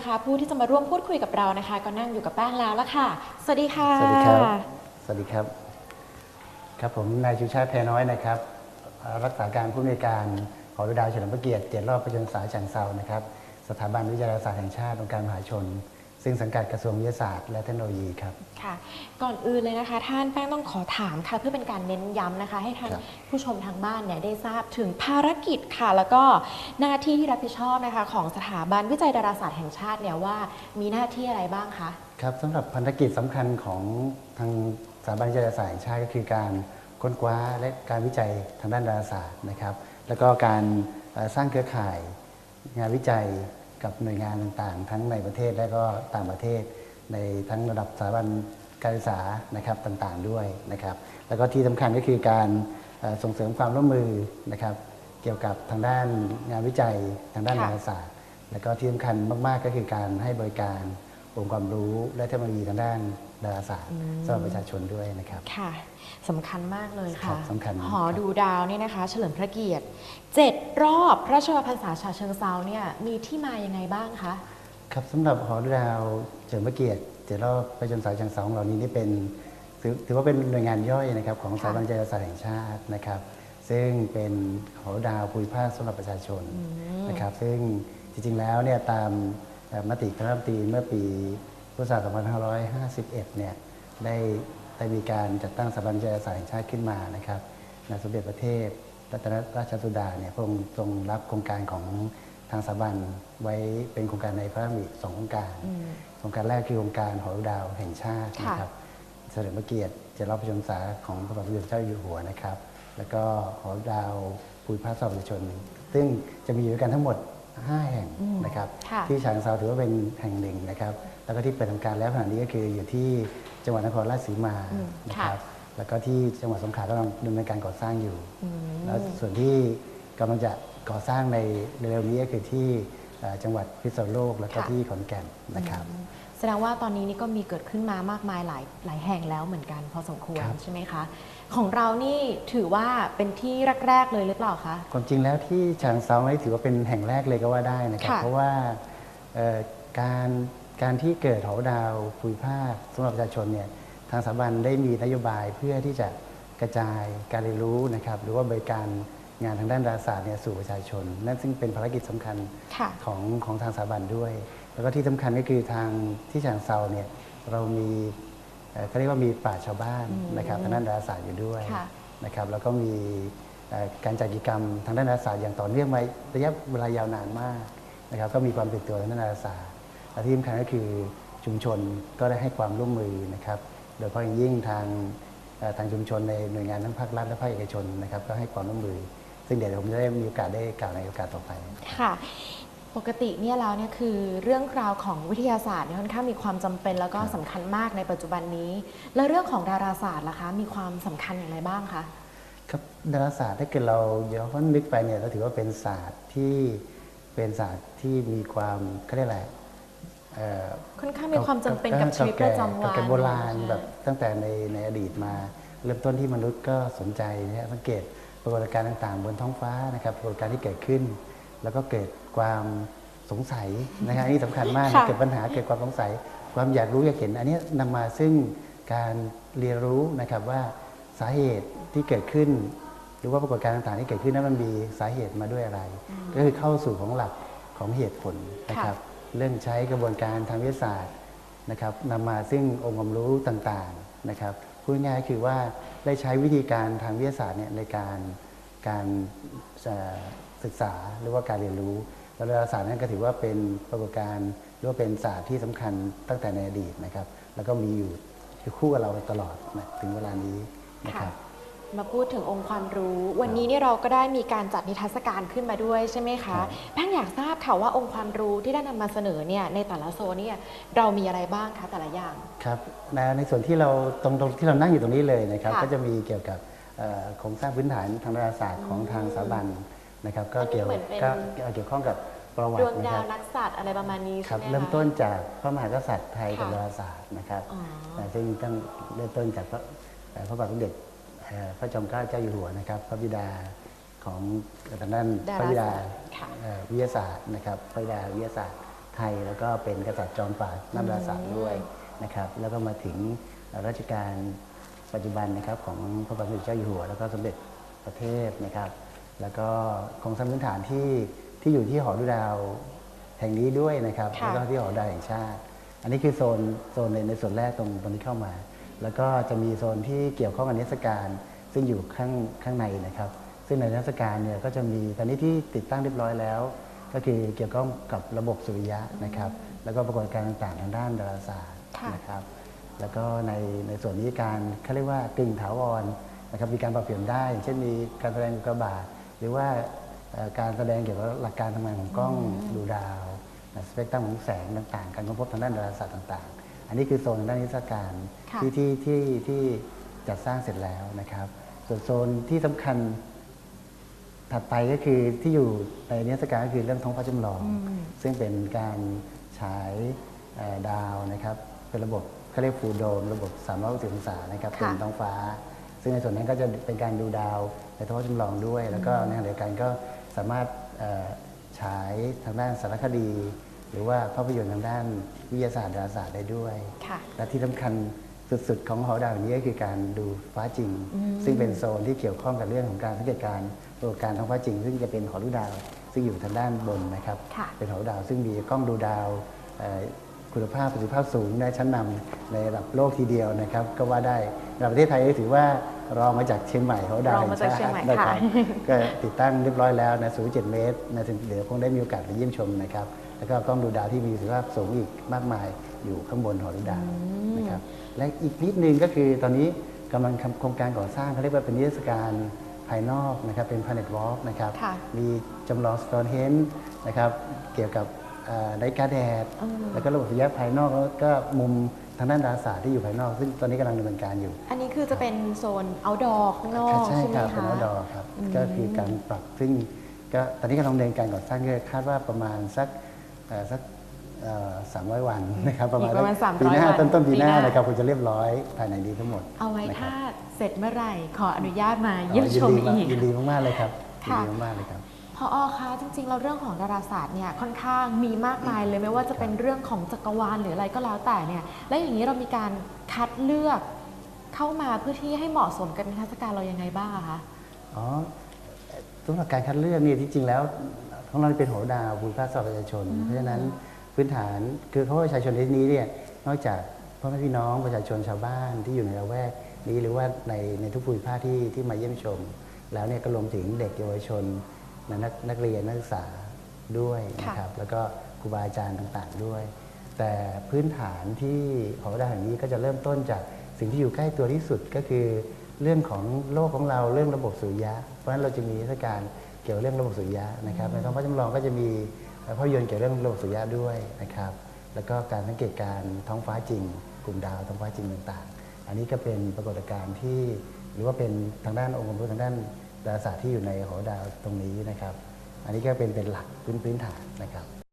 ะตอนะคะ ผู้ที่จะมาร่วมพูดคุยกับเรานะคะ ก็นั่งอยู่กับแป้งแล้วละค่ะ สวัสดีค่ะสวัสดีครับ สวัสดีครับ ครับผมนายชูชาติแพรน้อยนะครับ รักษาการผู้อำนวยการหอฤดาวเฉลิมพระเกียรติเจ็ดรอบประจนสาฉางเซานะครับ สถาบันวิทยาศาสตร์แห่งชาติองค์การมหาชน ซึ่งสังกัดกระทรวงวิทยาศาสตร์และเทคโนโลยีครับ ค่ะ ก่อนอื่นเลยนะคะ ท่านแป้งต้องขอถามค่ะ เพื่อเป็นการเน้นย้ำนะคะ ให้ทางครับ ผู้ชมทางบ้านเนี่ยได้ทราบถึงภารกิจค่ะ แล้วก็หน้าที่ที่รับผิดชอบนะคะ ของสถาบันวิจัยดาราศาสตร์แห่งชาติเนี่ยว่ามีหน้าที่อะไรบ้างคะ ครับสำหรับพันธกิจสำคัญของทางสถาบันวิทยาศาสตร์แห่งชาติก็คือการค้นคว้าและการวิจัยทางด้านดาราศาสตร์นะครับ แล้วก็การเอ่อสร้างเครือข่าย งานวิจัย กับหน่วยงานต่างๆ ทั้งในประเทศและก็ต่างประเทศ ในทั้งระดับสถาบันการศึกษานะครับต่างๆด้วยนะครับ แล้วก็ที่สำคัญก็คือการเอ่อส่งเสริมความร่วมมือนะครับ เกี่ยวกับทางด้านงานวิจัยทางด้านค่ะดาราศาสตร์ แล้วก็ที่สำคัญมากๆก็คือการให้บริการ องค์ความรู้และเทคโนโลยีทางด้านดาราศาสตร์สำหรับประชาชนด้วยนะครับ ค่ะสำคัญมากเลยครัค่ะบสำคัญหอครับ ดูดาวเนี่ยนะคะ เฉลิมพระเกียรติเจ็ดรอบพระราชวังพรรษาฉะเชิงเซาเนี่ยมีที่มายังไงบ้างคะ ครับสำหรับหอฤดาวเฉลิมพระเกียรติเจ็ดรอบประจนสายจังเสาของเรานี้นี่เป็นถือถือว่าเป็นหน่วยงานย่อยนะครับของสถาบันวิทยาศาสตร์แห่งชาตินะครับ ซึ่งเป็นหอฤดาวภูมิภาคสำหรับประชาชนนะครับ ซึ่งจริงๆแล้วเนี่ยตามเอ่อ มติคณะรัฐมนตรีเมื่อปีพุทธศักราช2551 เนี่ยได้ได้มีการจัดตั้งสถาบันวิทยาศาสตร์แห่งชาติขึ้นมานะครับในสมเด็จพระเทพรัตนราชสุดาเนี่ยพระองค์ทรงรับโครงการของทางสถาบันไว้เป็นโครงการในพระราชดำริสองโครงการโครงการแรกคือโครงการหอดาวแห่งชาติค่ะนะครับเฉลิมพระเกียรติเจ็ดรอบประชนมพรรษาของพระบาทสมเด็จพระเจ้าอยู่หัวนะครับ แล้วก็หอดาวภูมิภาคสำหรับประชาชน ซึ่งจะมีอยู่ด้วยกันทั้งหมด 5 แห่งนะครับค่ะที่ฉะเชิงเซาถือว่าเป็นแห่งหนึ่งนะครับแล้วก็ที่เปิดทำการแล้วขณะนี้ก็คืออยู่ที่จังหวัดนครราชสีมาอืมนะค่ะครับแล้วก็ที่จังหวัดสงขลากำลังดำเนินการก่อสร้างอยู่ แล้วส่วนที่กำลังจะก่อสร้างในเร็วๆนี้ก็คือที่เอ่อจังหวัดพิษณุโลก แล้วก็ค่ะที่ขอนแก่นนะครับ แสดงว่าตอนนี้นี่ก็มีเกิดขึ้นมามากมายหลายหลายแห่งแล้วเหมือนกันพอสมควรครับ ใช่ไหมคะ ของเรานี่ถือว่าเป็นที่แรก ๆ เลยหรือเปล่าคะ ความจริงแล้วที่ฉางเซานี่ถือว่าเป็นแห่งแรกเลยก็ว่าได้นะครับ ค่ะ เพราะว่าเอ่อการการที่เกิดหอดาวภูมิภาคสำหรับประชาชนเนี่ยทางสถาบันได้มีนโยบายเพื่อที่จะกระจายการเรียนรู้นะครับ หรือว่าบริการ งานทางด้านดาราศาสตร์เนี่ยสู่ประชาชน นั่นซึ่งเป็นภารกิจสำคัญค่ะของของทางสถาบันด้วย แล้วก็ที่สำคัญก็คือทางที่ฉางเซาเนี่ยเรามีเอ่อเขาเรียกว่ามีป่าชชาวบ้านนะครับทางด้านดาราศาสตร์อยู่ด้วยค่ะนะครับแล้วก็มีเอ่อการจัดกิจกรรมทางด้านดาราศาสตร์อย่างต่อเนื่องมาระยะเวลายาวนานมากนะครับก็มีความตื่นตัวทางด้านดาราศาสตร์และที่สำคัญก็คือชุมชนก็ได้ให้ความร่วมมือนะครับโดยเฉพาะอย่างยิ่งทางเอ่อทางชุมชนในหน่วยงานทั้งภาครัฐและภาคเอกชนนะครับก็ให้ความร่วมมือ ซึ่งเดี๋ยวผมจะได้มีโอกาสได้กล่าวในโอกาสต่อไป ค่ะ ปกติเนี่ยแล้วเนี่ยคือเรื่องราวของวิทยาศาสตร์เนี่ยค่อนข้างมีความจำเป็นแล้วก็สำคัญมากในปัจจุบันนี้ แล้วเรื่องของดาราศาสตร์ล่ะคะ มีความสำคัญอย่างไรบ้างคะ ครับดาราศาสตร์ถ้าเกิดเราย้อนนึกไปเนี่ยเราถือว่าเป็นศาสตร์ที่เป็นศาสตร์ที่มีความเขาเรียกอะไรเอ่อ ค่อนข้างมีความจำเป็นกับชีวิตประจำวัน เก่าแก่โบราณใช่แบบตั้งแต่ในในอดีตมา เริ่มต้นที่มนุษย์ก็สนใจนะฮะสังเกต ปรากฏการณ์ต่างๆ บนท้องฟ้านะครับปรากฏการณ์ที่เกิดขึ้น แล้วก็เกิดความสงสัยนะครับอันนี้สำคัญมากนะค่ะเกิดปัญหาเกิดความสงสัย ความอยากรู้อยากเห็น อันนี้นำมาซึ่งการเรียนรู้นะครับว่าสาเหตุที่เกิดขึ้น หรือว่าปรากฏการณ์ต่างๆ ที่เกิดขึ้นนั้นมันมีสาเหตุมาด้วยอะไร ก็คือเข้าสู่ของหลักของเหตุผลนะครับ เรื่องใช้กระบวนการทางวิทยาศาสตร์นะครับนำมาซึ่งองค์ความรู้ต่างๆนะครับ พูดง่ายคือว่าได้ใช้วิธีการทางวิทยาศาสตร์เนี่ยในการการศึกษาหรือว่าการเรียนรู้ แล้วดาราศาสตร์นั้นก็ถือว่าเป็นปรากฏการณ์หรือว่าเป็นศาสตร์ที่สำคัญตั้งแต่ในอดีตนะครับ แล้วก็มีอยู่อยู่คู่กับเราตลอดนะถึงเวลานี้นะครับ มาพูดถึงองค์ความรู้ วันนี้เนี่ยเราก็ได้มีการจัดนิทรรศการขึ้นมาด้วยใช่ไหมครัคะบแป้งอยากทราบค่ะว่าองค์ความรู้ที่ได้นำมาเสนอเนี่ยในแต่ละโซนเนี่ยเรามีอะไรบ้างคะแต่ละอย่างครับในในส่วนที่เราตรงตรงที่เรานั่งอยู่ตรงนี้เลยนะครับค่ะก็จะมีเกี่ยวกับเอ่อโครงสร้างพื้นฐานทางดาราศาสตร์ของทางสถาบันนะครับ ก็เกี่ยวอันนี้เหมือนเป็นก็เกี่ยวข้องกับประวัดติวงนะดาควรับนักสัตว์อะไรประมาณนี้คใช่รับไหมคะเริ่มต้นจากพระมหากษัตริย์ไทยกับค่ะดาราศาสตร์นะครับอ๋อนะซึ่งตั้งเริ่มต้นจากพระเอ่อพระบาทสมเด็จเอ่อ พระจอมเกล้าเจ้าอยู่หัวนะครับ พระบิดาของทางด้านดาราพระบิดาศาสตร์ค่ะเอ่อวิทยาศาสตร์นะครับพระบิดาวิทยาศาสตร์ไไทยแล้วก็เป็นกษัตริย์จอมป่านักดาราศาสตร์ด้วยนะครับแล้วก็มาถึงรัชกาลปัจจุบันนะครับของพระบาทสมเด็จเจ้าอยู่หัว แล้วก็สมเด็จพระเทพนะครับ แล้วก็โครงสร้างพื้นฐานที่ที่อยู่ที่หอดูดาวแห่งนี้ด้วยนะครับค่ะแล้วก็ที่หอดูดาวแห่งชาติ อันนี้คือโซนโซนในในส่วนแรกตรงตรงที่เข้ามา แล้วก็จะมีโซนที่เกี่ยวข้องกับนิทรรศการ ซึ่งอยู่ข้างข้างในนะครับ ซึ่งในนิทรรศการเนี่ยก็จะมีตอนนี้ที่ติดตั้งเรียบร้อยแล้ว ก็คือเกี่ยวข้องกับระบบสุริยะนะครับ แล้วก็ปรากฏการณ์ต่างๆ ทางด้านดาราศาสตร์ค่ะนะครับ แล้วก็ในในส่วนนี้การเขาเรียกว่ากึ่งถาวรนะครับมีการปรับเปลี่ยนได้อย่างเช่นมีการแสดงอุกกาบาตหรือว่าเอ่อการแสดงเกี่ยวกับหลักการทำงานของกล้องดูดาวสเปกตรัมของแสงต่างๆ การค้นพบทางด้านดาราศาสตร์ต่างๆ อันนี้คือโซนทางด้านนิทรรศการค่ะที่ที่ที่ที่จัดสร้างเสร็จแล้วนะครับ ส่วนโซนที่สำคัญถัดไปก็คือที่อยู่ในนิทรรศการก็คือเรื่องท้องฟ้าจำลอง อืม ซึ่งเป็นการฉายเอ่อดาวนะครับ เป็นระบบเขาเรียกฟูลโดม ระบบ360องศานะครับค่ะ เป็นท้องฟ้า ซึ่งในส่วนนั้นก็จะเป็นการดูดาวในท้องฟ้าจำลองด้วย แล้วก็ในขณะเดียวกันก็สามารถเอ่อฉายทางด้านสารคดี หรือว่าภาพยนตร์ทางด้านวิทยาศาสตร์ดาราศาสตร์ได้ด้วย ค่ะและที่สำคัญสุดๆ ของหอดาวนี้ก็คือการดูฟ้าจริง ซึ่งเป็นโซนที่เกี่ยวข้องกับเรื่องของการสังเกตการณ์ปรากฏการณ์ท้องฟ้าจริง ซึ่งจะเป็นหอดูดาวซึ่งอยู่ทางด้านบนนะครับ ค่ะ เป็นหอดูดาวซึ่งมีกล้องดูดาวเอ่อคุณภาพประสิทธิภาพสูงในชั้นนำในระดับโลกทีเดียวนะครับ ก็ว่าได้ระดับประเทศไทยก็ถือว่ารองมาจากเชียงใหม่หอดูดาวรองมาจากเชียงใหม่นะคค่ะรับก็ติดตั้งเรียบร้อยแล้วนะสูง7เมตรนะถึงเดี๋ยวคงได้มีโอกาสไปเยี่ยมชมนะครับ แล้วก็กล้องดูดาวที่มีประสิทธิภาพสูงอีกมากมายอยู่ข้างบนหอดูดาวนะครับและอีกนิดนึงก็คือตอนนี้กำลังทำโครงการก่อสร้างเขาเรียกว่าเป็นนิทรรศการภายนอกนะครับเป็น Planet Walk นะครับค่ะมีจำลอง Stonehenge นะครับเกี่ยวกับเอ่อนาฬิกาแดดอืมแล้วก็ระบบสุริยะภายนอกแล้วก็มุมทางด้านดาราศาสตร์ที่อยู่ภายนอก ซึ่งตอนนี้กำลังดำเนินการอยู่ อันนี้คือจะเป็นโซน outdoor ข้างนอกใช่ใช่ไหมครับคะเป็น outdoor ครับอืมก็คือการปรับซึ่งก็ตอนนี้กำลังดำเนินการก่อสร้างก็คาดว่าประมาณสักเอ่อ สักสามร้อยวันนะครับประมาณอีกประมาณสัก300ปีหน้าวันต้นต้นปีหน้าปีหน้านนะครับคงจะเรียบร้อยภายในนี้ทั้งหมด เอาไว้นะครับถ้าเสร็จเมื่อไหร่ขออนุญาตมาเยี่ยมอ๋อชมดีากอีกยินดีมากๆเลยครับยินค่ะดีมากๆเลยครับพออคะจริงๆแล้วเรื่องของดาราศาสตร์เนี่ยค่อนข้างมีมากมายเลยไม่ว่าจะเป็นเรื่องของจักรวาลหรืออะไรก็แล้วแต่เนี่ยและอย่างนี้เรามีการคัดเลือกเข้ามาเพื่อที่ให้เหมาะสมกับนิทรรศการเรายังไงบ้างอะคะอ๋อสำหรับการคัดเลือกเนี่ยที่จริงแล้ว ของเราเป็นโหราดาวภูมิภาคสอบประชาชน เพราะฉะนั้นพื้นฐานคือเขาประชาชนในที่นี้เนี่ยนอกจากพ่อแม่พี่น้องประชาชนชาวบ้านที่อยู่ในละแวกนี้หรือว่าในในทุกภูมิภาคที่ที่มาเยี่ยมชม แล้วเนี่ยก็รวมถึงเด็กเยาวชนนักนักเรียนนักศึกษาด้วยนะครับแล้วก็ครูบาอาจารย์ต่างๆด้วย แต่พื้นฐานที่หอดาวแห่งนี้ก็จะเริ่มต้นจากสิ่งที่อยู่ใกล้ตัวที่สุดก็คือเรื่องของโลกของเราเรื่องระบบสุริยะ เพราะฉะนั้นเราจะมีเทศกาลเกี่ยวกับเรื่องระบบสุริยะนะครับในท้องฟ้าจำลองก็จะมีภาพยนตร์เกี่ยวกับเรื่องระบบสุริยะด้วยนะครับ แล้วก็การสังเกตการณ์ท้องฟ้าจริง กลุ่มดาวท้องฟ้าจริงต่างๆ อันนี้ก็เป็นปรากฏการณ์ที่หรือว่าเป็นทางด้านองค์ความรู้ทางด้านดาราศาสตร์ที่อยู่ในหอดาวตรงนี้นะครับ อันนี้ก็เป็นเป็นหลักพื้นพื้นฐานนะครับ